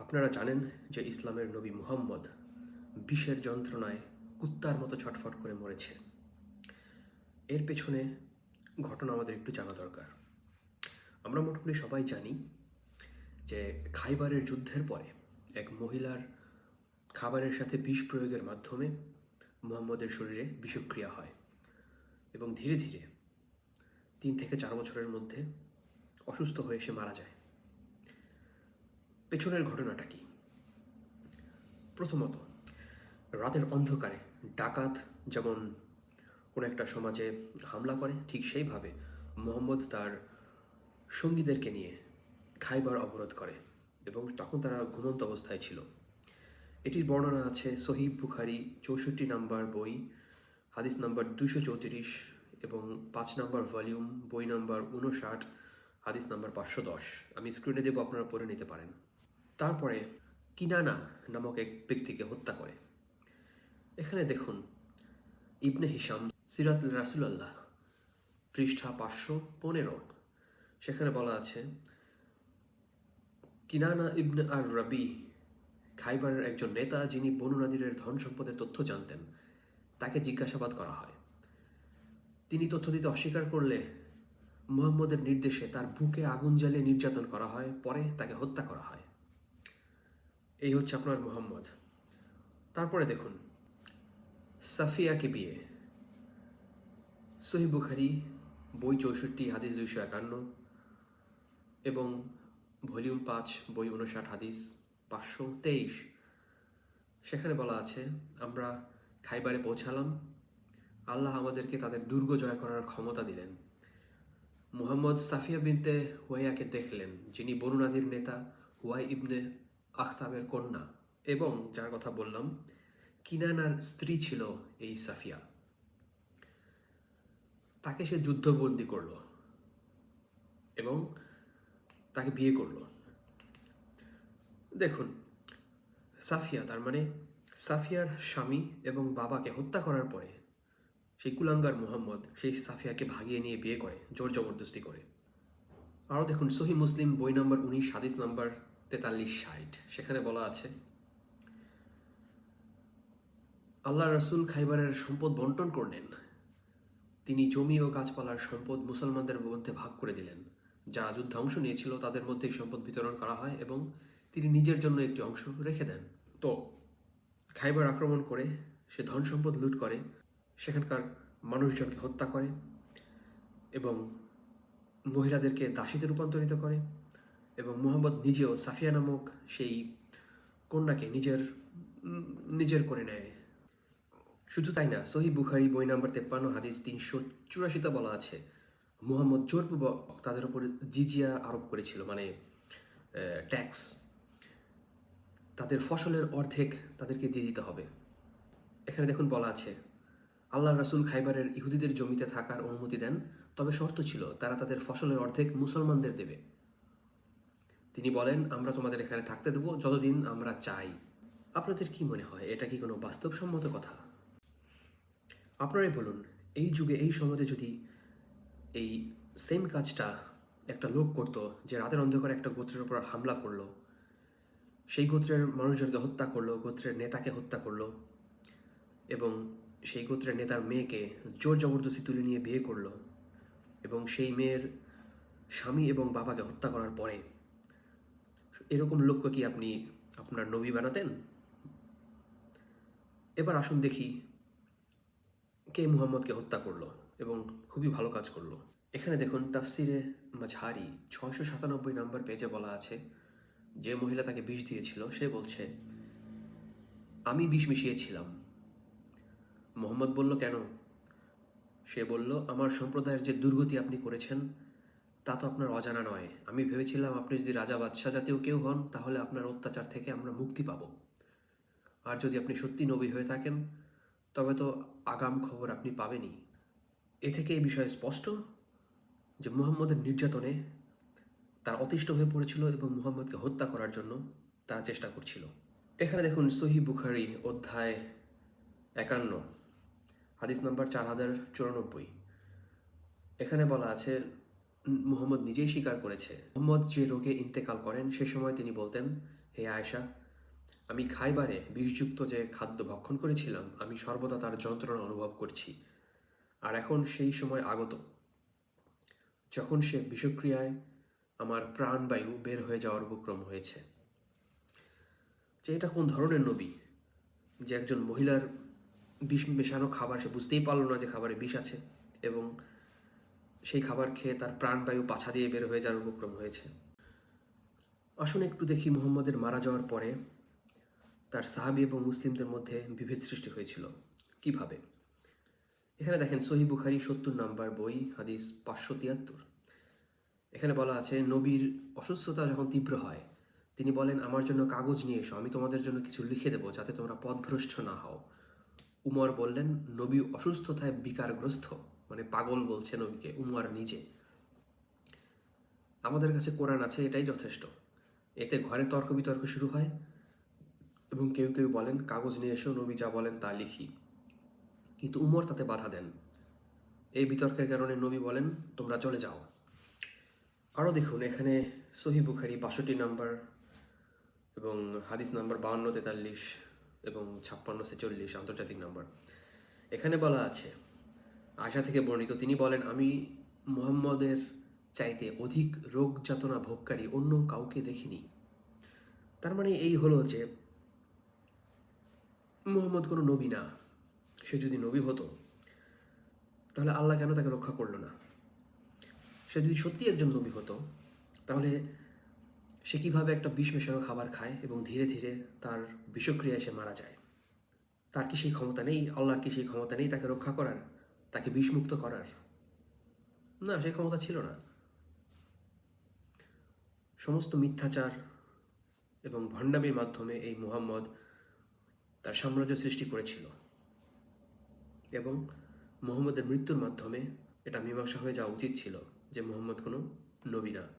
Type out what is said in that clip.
আপনারা জানেন যে ইসলামের নবী মুহাম্মদ বিষের যন্ত্রণায় কুত্তার মতো ছটফট করে মরেছে। এর পেছনে ঘটনা আমাদের একটু জানা দরকার। আমরা মোটামুটি সবাই জানি যে খাইবারের যুদ্ধের পরে এক মহিলার খাবারের সাথে বিষ প্রয়োগের মাধ্যমে মোহাম্মদের শরীরে বিষক্রিয়া হয় এবং ধীরে ধীরে তিন থেকে চার বছরের মধ্যে অসুস্থ হয়ে সে মারা যায়। পেছনের ঘটনাটা কি? প্রথমত, রাতের অন্ধকারে ডাকাত যেমন কোনো একটা সমাজে হামলা করে, ঠিক সেইভাবে মোহাম্মদ তার সঙ্গীদেরকে নিয়ে খাইবার অবরোধ করে এবং তখন তারা ঘুমন্ত অবস্থায় ছিল। এটির বর্ণনা আছে সহিব বুখারি চৌষট্টি নাম্বার বই, হাদিস নাম্বার দুশো চৌত্রিশ এবং পাঁচ নাম্বার ভলিউম, বই নাম্বার উনষাট হাদিস নাম্বার পাঁচশো দশ। আমি স্ক্রিনে দেবো, আপনারা পড়ে নিতে পারেন। তারপরে কিনানা নামক এক ব্যক্তিকে হত্যা করে। এখানে দেখুন, ইবনে হিসাম সিরাত রাসুলাল্লাহ, পৃষ্ঠা পাঁচশো পনেরো। সেখানে বলা আছে, কিনানা ইবনে আর রবি খাইবারের একজন নেতা যিনি বনু নাদিরের ধন সম্পদের তথ্য জানতেন, তাকে জিজ্ঞাসাবাদ করা হয়। তিনি তথ্য দিতে অস্বীকার করলে মুহাম্মদের নির্দেশে তার বুকে আগুন জ্বালিয়ে নির্যাতন করা হয়, পরে তাকে হত্যা করা হয়। এই হচ্ছে আপনার মোহাম্মদ। তারপরে দেখুন, সাফিয়াকে বিয়ে। সহি বুখারি, বই চৌষট্টি, হাদিস দুইশো একান্ন এবং ভলিউম পাঁচ, বই উনষাট হাদিস পাঁচশো তেইশ। সেখানে বলা আছে, আমরা খাইবারে পৌঁছালাম। আল্লাহ আমাদেরকে তাদের দুর্গ জয় করার ক্ষমতা দিলেন। মুহাম্মদ সাফিয়া বিনতে হুয়াইয়াকে দেখলেন, যিনি বরুণাদির নেতা হুয়াই ইবনে আখতাবের কন্যা এবং, যার কথা বললাম, কিনানার স্ত্রী ছিল এই সাফিয়া। তাকে সে যুদ্ধবন্দি করল এবং তাকে বিয়ে করল। দেখুন, সাফিয়া, তার মানে সাফিয়ার স্বামী এবং বাবাকে হত্যা করার পরে সেই কুলাঙ্গার মোহাম্মদ সেই সাফিয়াকে ভাগিয়ে নিয়ে বিয়ে করে, জোর জবরদস্তি করে। আরও দেখুন, সহি মুসলিম বই নম্বর উনিশ, হাদিস নম্বর তেতাল্লিশ ষাট। সেখানে বলা আছে, আল্লাহ রসুল খাইবারের সম্পদ বন্টন করলেন। তিনি জমি ও গাছপালার সম্পদ মুসলমানদের মধ্যে ভাগ করে দিলেন। যারা যুদ্ধে অংশ নিয়েছিল তাদের মধ্যে সম্পদ বিতরণ করা হয় এবং তিনি নিজের জন্য একটি অংশ রেখে দেন। তো খাইবার আক্রমণ করে সে ধন সম্পদ লুট করে, সেখানকার মানুষজনকে হত্যা করে এবং মহিলাদেরকে দাসীতে রূপান্তরিত করে। এবং মোহাম্মদ নিজেও সাফিয়া নামক সেই কন্যাকে নিজের নিজের করে নেয়। শুধু তাই না, সহি বুখারি বই নাম্বার তেপ্পান্ন, হাদিস তিনশো চুরাশিতে বলা আছে, মুহাম্মদ জোরপূর্বক তাদের উপর জিজিয়া আরোপ করেছিল মানে ট্যাক্স তাদের ফসলের অর্ধেক তাদেরকে দিয়ে দিতে হবে। এখানে দেখুন বলা আছে আল্লাহ রাসুল খাইবারের ইহুদিদের জমিতে থাকার অনুমতি দেন, তবে শর্ত ছিল তারা তাদের ফসলের অর্ধেক মুসলমানদের দেবে। তিনি বলেন, আমরা তোমাদের এখানে থাকতে দেবো যতদিন আমরা চাই। আপনাদের কি মনে হয়, এটা কি কোনো বাস্তবসম্মত কথা? আপনারাই বলুন, এই যুগে, এই সমাজে যদি এই সেম কাজটা একটা লোক করতো, যে রাতের অন্ধকারে একটা গোত্রের উপর হামলা করল, সেই গোত্রের মানুষজনকে হত্যা করল, গোত্রের নেতাকে হত্যা করল, এবং সেই গোত্রের নেতার মেয়েকে জোর জবরদস্তি তুলে নিয়ে বিয়ে করল, এবং সেই মেয়ের স্বামী এবং বাবাকে হত্যা করার পরে এরকম লোককে কি আপনি আপনার নবী বানাতেন? এবার আসুন দেখি কে মুহাম্মদকে হত্যা করল এবং খুবই ভালো কাজ করল। এখানে দেখুন, তাফসিরে মাঝারি ছয়শো সাতানব্বই নম্বর পেজে বলা আছে, যে মহিলা তাকে বিষ দিয়েছিল, সে বলছে, আমি বিষ মিশিয়েছিলাম। মোহাম্মদ বলল, কেন? সে বলল, আমার সম্প্রদায়ের যে দুর্গতি আপনি করেছেন তা তো আপনার অজানা নয়। আমি ভেবেছিলাম আপনি যদি রাজা বাদশাহ জাতীয় কেউ হন, তাহলে আপনার অত্যাচার থেকে আমরা মুক্তি পাব। আর যদি আপনি সত্যি নবী হয়ে থাকেন, তবে তো আগাম খবর আপনি পাবেনই। এ থেকে এই বিষয়ে স্পষ্ট যে মুহাম্মদের নির্যাতনে তার অতিষ্ঠ হয়ে পড়েছিল এবং মুহাম্মদকে হত্যা করার জন্য তারা চেষ্টা করছিল। এখানে দেখুন সহি বুখারি অধ্যায় একান্ন, হাদিস নাম্বার চার হাজার চুরানব্বই। এখানে বলা আছে মুহাম্মদ নিজেই স্বীকার করেছে। মুহাম্মদ যে রোগে ইন্তেকাল করেন, সে সময় তিনি বলতেন, হে আয়েশা, আমি খাইবারে বিষযুক্ত যে খাদ্য ভক্ষণ করেছিলাম, আমি সর্বদা তার যন্ত্রণা অনুভব করছি। আর এখন সেই সময় আগত। যখন সে বিষক্রিয়ায় আমার প্রাণবায়ু বের হয়ে যাওয়ার উপক্রম হয়েছে। যে এটা কোন ধরনের নবী? যে একজন মহিলার বিষ, মেশানো খাবার সে বুঝতেই পারল না যে খাবারে বিষ আছে এবং সেই খাবার খেয়ে তার প্রাণবায়ু পাছা দিয়ে বের হয়ে যাওয়ার উপক্রম হয়েছে। আসুন একটু দেখি মুহাম্মদের মারা যাওয়ার পরে তার সাহাবি এবং মুসলিমদের মধ্যে বিভেদ সৃষ্টি হয়েছিল। কীভাবে? এখানে দেখেন সহি বুখারি সত্তর নাম্বার বই, হাদিস পাঁচশো তিয়াত্তর। এখানে বলা আছে, নবীর অসুস্থতা যখন তীব্র হয়, তিনি বলেন, আমার জন্য কাগজ নিয়ে এসো, আমি তোমাদের জন্য কিছু লিখে দেবো যাতে তোমরা পথভ্রষ্ট না হও। উমর বললেন, নবী অসুস্থতায় বিকারগ্রস্ত। মানে পাগল বলছে নবীকে উমর নিজে। আমাদের কাছে কোরআন আছে, এটাই যথেষ্ট। এতে ঘরে তর্ক বিতর্ক শুরু হয় এবং কেউ কেউ বলেন, কাগজ নিয়ে এসো, নবী যা বলেন তা লিখি। কিন্তু উমর তাতে বাধা দেন। এই বিতর্কের কারণে নবী বলেন, তোমরা চলে যাও। আরও দেখুন, এখানে সহি বুখারি বাষট্টি নাম্বার এবং হাদিস নাম্বার বাউন্ন তেতাল্লিশ এবং ছাপ্পান্ন ছেচল্লিশ, আন্তর্জাতিক নাম্বার। এখানে বলা আছে আশা থেকে বর্ণিত। তিনি বলেন, আমি মুহাম্মদের চাইতে অধিক রোগ যাতনা ভোগকারী, অন্য কাউকে দেখিনি। তার মানে এই হলো যে, মুহাম্মদ কোনো নবী না। সে যদি নবী হতো, তাহলে আল্লাহ কেন তাকে রক্ষা করল না? সে যদি সত্যি একজন নবী হতো, তাহলে সে কীভাবে একটা বিষ মেশানো খাবার খায় এবং ধীরে ধীরে তার বিষক্রিয়ায় সে মারা যায়? তার কি সেই ক্ষমতা নেই? আল্লাহর কি সেই ক্ষমতা নেই তাকে রক্ষা করার? তাকে বিষমুক্ত করার। না সেই ক্ষমতা ছিল না। সমস্ত মিথ্যাচার এবং ভণ্ডামির মাধ্যমে এই মুহাম্মদ তার সাম্রাজ্য সৃষ্টি করেছিল এবং মোহাম্মদের মৃত্যুর মাধ্যমে এটা মীমাংসা হয়ে যাওয়া উচিত ছিল যে মোহাম্মদ কোনো নবী না।